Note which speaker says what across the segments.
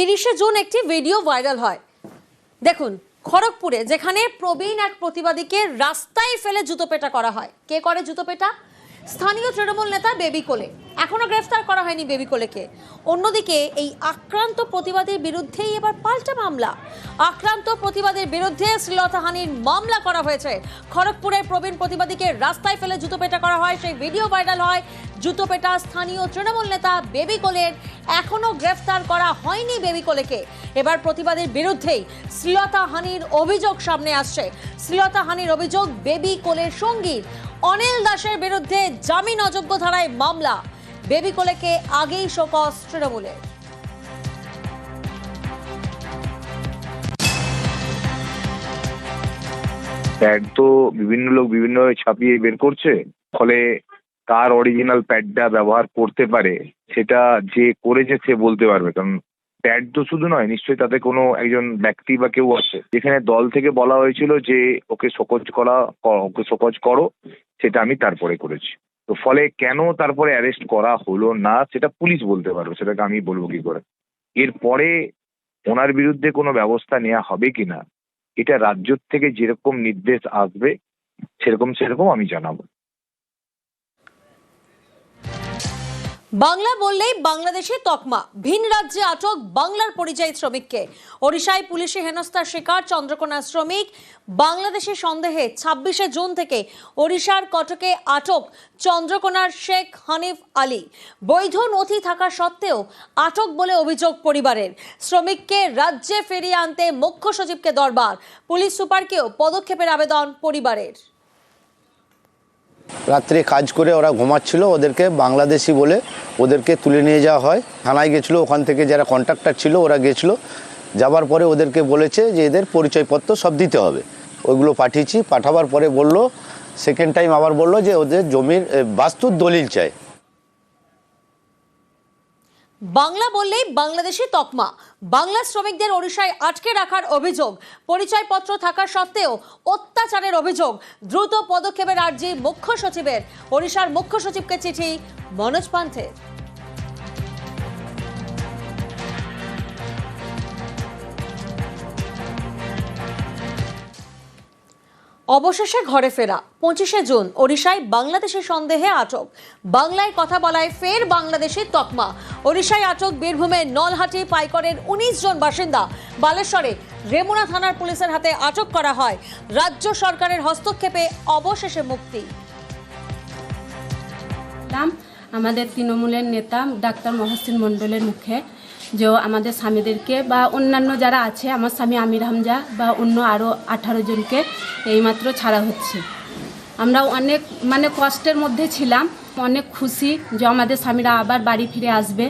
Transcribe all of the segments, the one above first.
Speaker 1: তিরিশে জুন একটি video viral হয়। দেখুন, খড়গপুরে যেখানে প্রবীণ এক প্রতিবাদীকে রাস্তায় ফেলে জুতো পেটা করা হয়। কে করে জুতো পেটা স্থানীয় তৃণমূল নেতা বেবি কোলে। এখনও গ্রেফতার করা হয়নি বেবি কোলেকে। অন্যদিকে, এই আক্রান্ত প্রতিবাদের বিরুদ্ধেই এবার পাল্টা মামলা। আক্রান্ত প্রতিবাদের বিরুদ্ধে শ্লীলতাহানির মামলা করা হয়েছে। খড়গপুরের প্রবীণ প্রতিবাদীকে রাস্তায় ফেলে জুতো পেটা করা হয়, সেই ভিডিও ভাইরাল হয়। জুতো পেটা স্থানীয় তৃণমূল নেতা বেবি কোলের। এখনও গ্রেফতার করা হয়নি বেবি কোলেকে। এবার প্রতিবাদের বিরুদ্ধেই শ্লীলতাহানির অভিযোগ সামনে আসছে। শ্লীলতাহানির অভিযোগ বেবি কোলের সংগীত অনিল দাসের বিরুদ্ধে জামিন অযোগ্য ধারায় মামলা। বেবি কোলেকে আগেই শোকস তৃণমূলের।
Speaker 2: প্যাড তো বিভিন্ন লোক বিভিন্নভাবে ছাপিয়ে বের করছে, ফলে কার অরিজিনাল প্যাডটা ব্যবহার করতে পারে, সেটা যে করেছে সে বলতে পারবে। কারণ প্যাড তো শুধু নয়, নিশ্চয়ই তাতে কোনো একজন ব্যক্তি বা কেউ আছে। যেখানে দল থেকে বলা হয়েছিল যে, ওকে শোকজ করা ওকে শোকজ করো সেটা আমি তারপরে করেছি। তো ফলে কেন তারপরে অ্যারেস্ট করা হলো না, সেটা পুলিশ বলতে পারবে, সেটাকে আমি বলব কি করে? এরপরে ওনার বিরুদ্ধে কোনো ব্যবস্থা নেওয়া হবে কিনা এটা রাজ্য থেকে যেরকম নির্দেশ আসবে, সেরকম সেরকম আমি জানাব।
Speaker 1: বাংলা বললেই বাংলাদেশে তকমা। ভিন রাজ্যে আটক বাংলার পরিযায়ী শ্রমিককে। ওড়িশায় পুলিশে হেনস্থার শিকার চন্দ্রকোনা শ্রমিক। বাংলাদেশের সন্দেহে ছাব্বিশে জুন থেকে ওড়িশার কটকে আটক চন্দ্রকোনার শেখ হানিফ আলী। বৈধ নথি থাকা সত্ত্বেও আটক বলে অভিযোগ পরিবারের। শ্রমিককে রাজ্যে ফিরিয়ে আনতে মুখ্য সচিবকে দরবার। পুলিশ সুপারকেও পদক্ষেপের আবেদন পরিবারের।
Speaker 3: রাত্রে কাজ করে ওরা ঘুমাচ্ছিল, ওদেরকে বাংলাদেশি বলে ওদেরকে তুলে নিয়ে যাওয়া হয়। থানায় গেছিল, ওখান থেকে যারা কন্ট্রাক্টর ছিল ওরা গেছিল। যাবার পরে ওদেরকে বলেছে যে এদের পরিচয়পত্র সব দিতে হবে। ওইগুলো পাঠিয়েছি, পাঠাবার পরে বলল সেকেন্ড টাইম আবার বলল যে ওদের জমির বাস্তুর দলিল চাই।
Speaker 1: বাংলা বললেই বাংলাদেশি তকমা। বাংলা শ্রমিকদের ওড়িশায় আটকে রাখার অভিযোগ, পরিচয়পত্র থাকা সত্ত্বেও অত্যাচারের অভিযোগ, দ্রুত পদক্ষেপের আর্জি মুখ্য সচিবের, ওড়িশার মুখ্য সচিবকে চিঠি, মনোজ পান্থের অবশেষে ঘরে ফেরা। পঁচিশে জুন, ওড়িশায় বাংলাদেশের সন্দেহে আটক। বাংলায় কথা বলায় ফের বাংলাদেশের তকমা। ওড়িশায় আটক বীরভূমের নলহাটি পাইকরের উনিশ জন বাসিন্দা। বালেশ্বরে রেমুনা থানার পুলিশের হাতে আটক করা হয়। রাজ্য সরকারের হস্তক্ষেপে অবশেষে মুক্তি।
Speaker 4: আমাদের তৃণমূলের নেতা ডাক্তার মহসিন মণ্ডলের মুখে। যে আমাদের স্বামীদেরকে বা অন্যান্য যারা আছে, আমার স্বামী আমির হামজা বা অন্য আরও আঠারো জনকে এইমাত্র ছাড়া হচ্ছে। আমরা অনেক মানে কষ্টের মধ্যে ছিলাম, অনেক খুশি যে আমাদের স্বামীরা আবার বাড়ি ফিরে আসবে।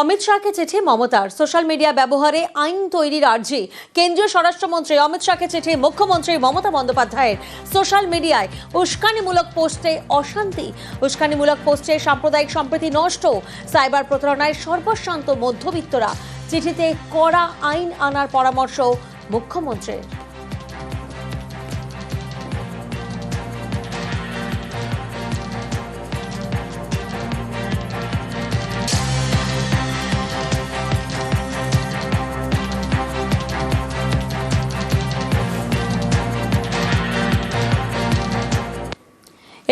Speaker 1: অমিত শাহকে চিঠি মমতার। সোশ্যাল মিডিয়া ব্যবহারে আইন তৈরির আর্জি। কেন্দ্রীয় স্বরাষ্ট্রমন্ত্রী অমিত শাহকে চিঠি মুখ্যমন্ত্রী মমতা বন্দ্যোপাধ্যায়ের। সোশ্যাল মিডিয়ায় উস্কানিমূলক পোস্টে অশান্তি। উস্কানিমূলক পোস্টে সাম্প্রদায়িক সম্প্রীতি নষ্ট। সাইবার প্রতারণায় সর্বশান্ত মধ্যবিত্তরা। চিঠিতে কড়া আইন আনার পরামর্শ মুখ্যমন্ত্রীর।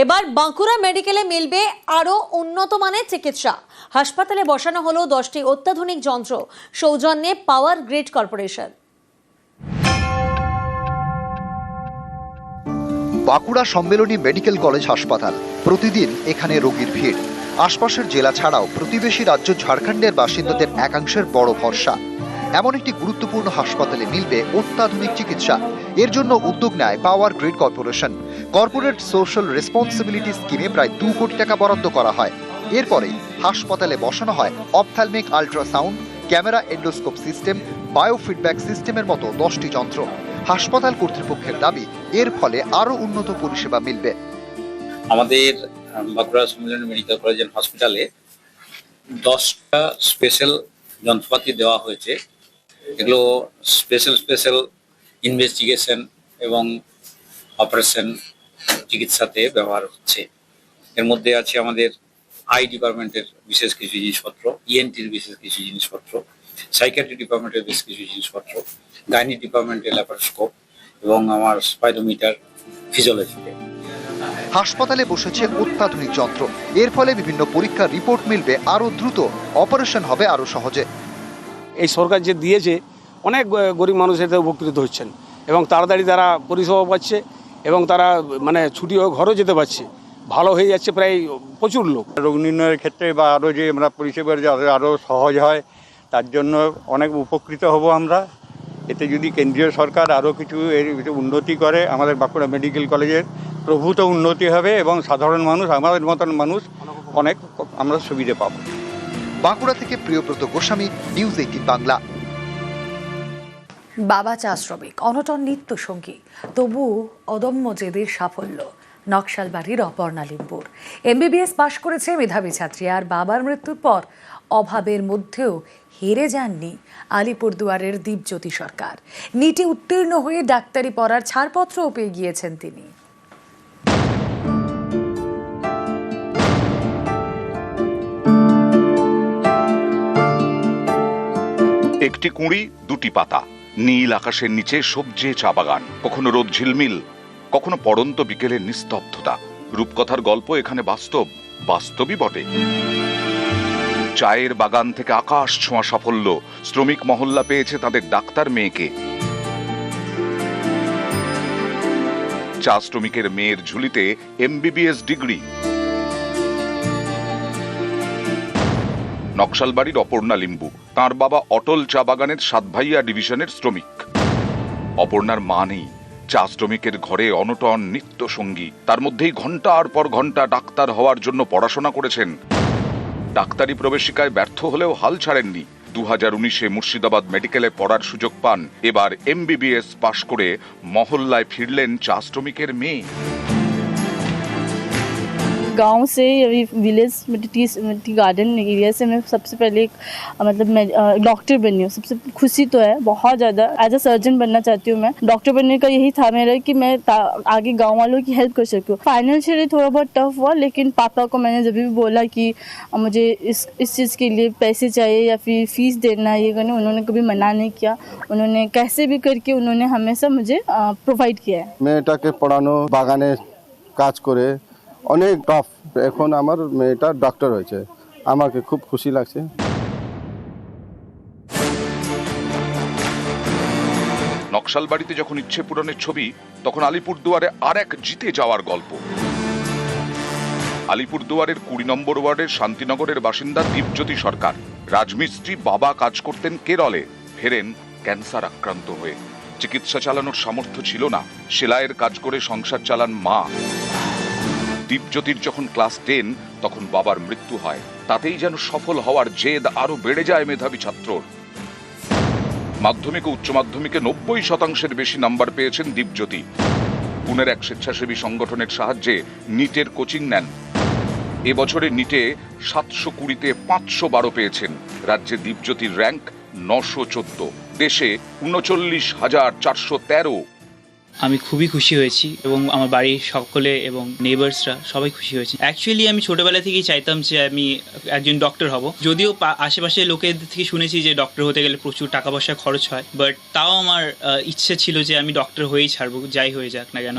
Speaker 1: এবার বাঁকুড়া মেডিকেলে মিলবে আরও উন্নত মানের চিকিৎসা। হাসপাতালে বসানো হলো দশটি অত্যাধুনিক যন্ত্র, সৌজন্যে power grid corporation.
Speaker 5: Bankura Sammilani medical college হাসপাতাল, প্রতিদিন এখানে রোগীর ভিড়। আশপাশের জেলা ছাড়াও প্রতিবেশী রাজ্য ঝাড়খণ্ডের বাসিন্দাদের একাংশের বড় ভরসা। এমন একটি গুরুত্বপূর্ণ হাসপাতালে মিলবে অত্যাধুনিক চিকিৎসা। এর জন্য উদ্যোগ নেয় power grid corporation. Corporate social responsibility স্কিমে প্রায় দু কোটি টাকা বরাদ্দ করা হয়। এরপরে হাসপাতালে বসানো হয় ophthalmic ultrasound, camera endoscope system, biofeedback সিস্টেমের মতো দশটি যন্ত্র। হাসপাতাল কর্তৃপক্ষের দাবি, এর ফলে আরও উন্নত পরিষেবা মিলবে।
Speaker 6: আমাদের বাঁকুড়া সম্মেলন মেডিকেল কলেজ হসপিটালে দশটা স্পেশাল যন্ত্রপাতি দেওয়া হয়েছে। এগুলো স্পেশাল স্পেশাল ইনভেস্টিগেশন এবং অপারেশন চিকিৎসাতে ব্যবহার হচ্ছে। এর মধ্যে আছে আমাদের আই ডিপার্টমেন্টের বিশেষ কিছু জিনিসপত্র ইএনটির বিশেষ কিছু জিনিসপত্র সাইকিয়াট্রি ডিপার্টমেন্টের বেশ কিছু জিনিসপত্র গাইনি ডিপার্টমেন্টের ল্যাপারোস্কোপ এবং আমার স্পাইডোমিটার ফিজিওলজিতে
Speaker 5: হাসপাতালে বসেছে অত্যাধুনিক যন্ত্র। এর ফলে বিভিন্ন পরীক্ষার রিপোর্ট মিলবে আরও দ্রুত। অপারেশন হবে আরও সহজে।
Speaker 7: এই সরকার যে দিয়েছে, অনেক গরিব মানুষ এতে উপকৃত হচ্ছেন। এবং তাড়াতাড়ি তারা পরিষেবা পাচ্ছে এবং তারা মানে ছুটি হয়ে ঘরেও যেতে পারছে। ভালো হয়ে যাচ্ছে প্রায় প্রচুর লোক।
Speaker 8: রোগ নির্ণয়ের ক্ষেত্রে বা আরও যে আমরা পরিষেবার যাতে আরও সহজ হয়, তার জন্য অনেক উপকৃত হব আমরা। এতে যদি কেন্দ্রীয় সরকার আরও কিছু এর উন্নতি করে, আমাদের বাঁকুড়া মেডিকেল কলেজের প্রভূত উন্নতি হবে এবং সাধারণ মানুষ, আমাদের মতন মানুষ অনেক আমরা সুবিধে পাবো।
Speaker 5: বাঁকুড়া থেকে প্রিয়ব্রত গোস্বামী নিউজ এইটিন বাংলা।
Speaker 9: বাবা চা শ্রমিক, অনটন নিত্য সঙ্গী। তবু অদম্য জেদের সাফল্য, নকশালবাড়ির অপর্ণা লিম্বুর। এমবিবিএস পাশ করেছে মেধাবী ছাত্রী, আর বাবার মৃত্যুর পর অভাবের মধ্যেও হেরে যাননি আলিপুরদুয়ারের দীপজ্যোতি সরকার। নিটে উত্তীর্ণ হয়ে ডাক্তারি পড়ার ছাড়পত্রও পেয়ে গিয়েছেন তিনি।
Speaker 10: একটি কুঁড়ি, দুটি পাতা। নীল আকাশের নিচে সবজে চা বাগান, কখনো রোদ ঝিলমিল, কখনো পড়ন্ত বিকেলের নিস্তব্ধতা। রূপকথার গল্প এখানে বাস্তব, বাস্তবই বটে। চায়ের বাগান থেকে আকাশ ছোঁয়া সাফল্য, শ্রমিক মহল্লা পেয়েছে তাদের ডাক্তার মেয়েকে। চা শ্রমিকের মেয়ের ঝুলিতে এমবিবিএস ডিগ্রি। নকশালবাড়ির অপর্ণা লিম্বু। তার বাবা অটল চা বাগানের সাতভাইয়া ডিভিশনের শ্রমিক। অপর্ণার মা নেই। চা শ্রমিকের ঘরে অনটন নিত্য সঙ্গী তার মধ্যেই ঘণ্টার পর ঘণ্টা ডাক্তার হওয়ার জন্য পড়াশোনা করেছেন। ডাক্তারি প্রবেশিকায় ব্যর্থ হলেও হাল ছাড়েননি। দু হাজার উনিশে মুর্শিদাবাদ মেডিকেলে পড়ার সুযোগ পান। এবার এমবিবিএস পাশ করে মহল্লায় ফিরলেন চা শ্রমিকের মেয়ে।
Speaker 11: गांव से अभी village tea tea garden area से मैं सबसे पहले एक अ, मतलब मैं डॉक्टर बनी हूँ सबसे खुशी तो है बहुत ज़्यादा एज अ सर्जन बनना चाहती हूँ मैं डॉक्टर बनने का यही था मेरा कि मैं ता- आगे गांव वालों की हेल्प कर सकूँ फाइनेंशियली थोड़ा बहुत टफ हुआ लेकिन पापा को मैंने जब भी बोला कि अ, मुझे इस इस चीज़ के लिए पैसे चाहिए या फिर फीस देना है, ये करना उन्होंने कभी मना नहीं किया उन्होंने कैसे भी करके उन्होंने हमेशा मुझे प्रोवाइड किया है
Speaker 12: মেয়েটাকে পড়ানো বাগানে কাজ করে অনেক টাফ এখন আমার মেয়েটা ডক্টর হয়েছে। আমাকে খুব খুশি লাগছে।
Speaker 10: নকশাল বাড়িতে যখন ইচ্ছে পূরণের ছবি, তখন আলিপুরদুয়ারে আর এক জিতে যাওয়ার গল্প। আলিপুরদুয়ারের কুড়ি নম্বর ওয়ার্ডের শান্তিনগরের বাসিন্দা দীপজ্যোতি সরকার। রাজমিস্ত্রি বাবা কাজ করতেন কেরলে। ফেরেন ক্যান্সার আক্রান্ত হয়ে। চিকিৎসা চালানোর সামর্থ্য ছিল না। সেলাইয়ের কাজ করে সংসার চালান মা। দীপজ্যোতির যখন ক্লাস টেন তখন বাবার মৃত্যু হয়, তাতেই যেন সফল হওয়ার জেদ আরও বেড়ে যায় মেধাবী ছাত্রর। মাধ্যমিক ও উচ্চ মাধ্যমিকে নব্বই শতাংশের বেশি নাম্বার পেয়েছেন দীপজ্যোতি। পুনের এক স্বেচ্ছাসেবী সংগঠনের সাহায্যে নিটের কোচিং নেন। এবছরে নিটে সাতশো কুড়িতে পাঁচশো বারো পেয়েছেন। রাজ্যে দীপজ্যোতির র্যাঙ্ক নশো চোদ্দ। দেশে উনচল্লিশ হাজার চারশো তেরো
Speaker 13: আমি খুবই খুশি হয়েছি এবং আমার বাড়ির সকলে এবং নেবার্সরা সবাই খুশি হয়েছে। অ্যাকচুয়ালি আমি ছোটবেলা থেকেই চাইতাম যে আমি একজন ডক্টর হব। যদিও আশেপাশে লোকের থেকে শুনেছি যে ডক্টর হতে গেলে প্রচুর টাকা পয়সা খরচ হয় বাট তাও আমার ইচ্ছে ছিল যে আমি ডক্টর হয়েই ছাড়বো, যাই হয়ে যাক না কেন।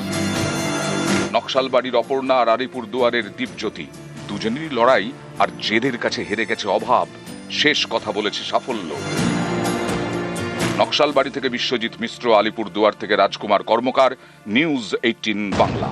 Speaker 10: নকশালবাড়ির অপর্ণা আর আলিপুর দুয়ারের দীপজ্যোতি। দুজনেরই লড়াই আর জেদের কাছে হেরে গেছে অভাব। শেষ কথা বলেছে সাফল্য। নকশালবাড়ি থেকে বিশ্বজিৎ মিশ্র আলিপুর দুয়ার থেকে রাজকুমার কর্মকার নিউজ এইটিন বাংলা।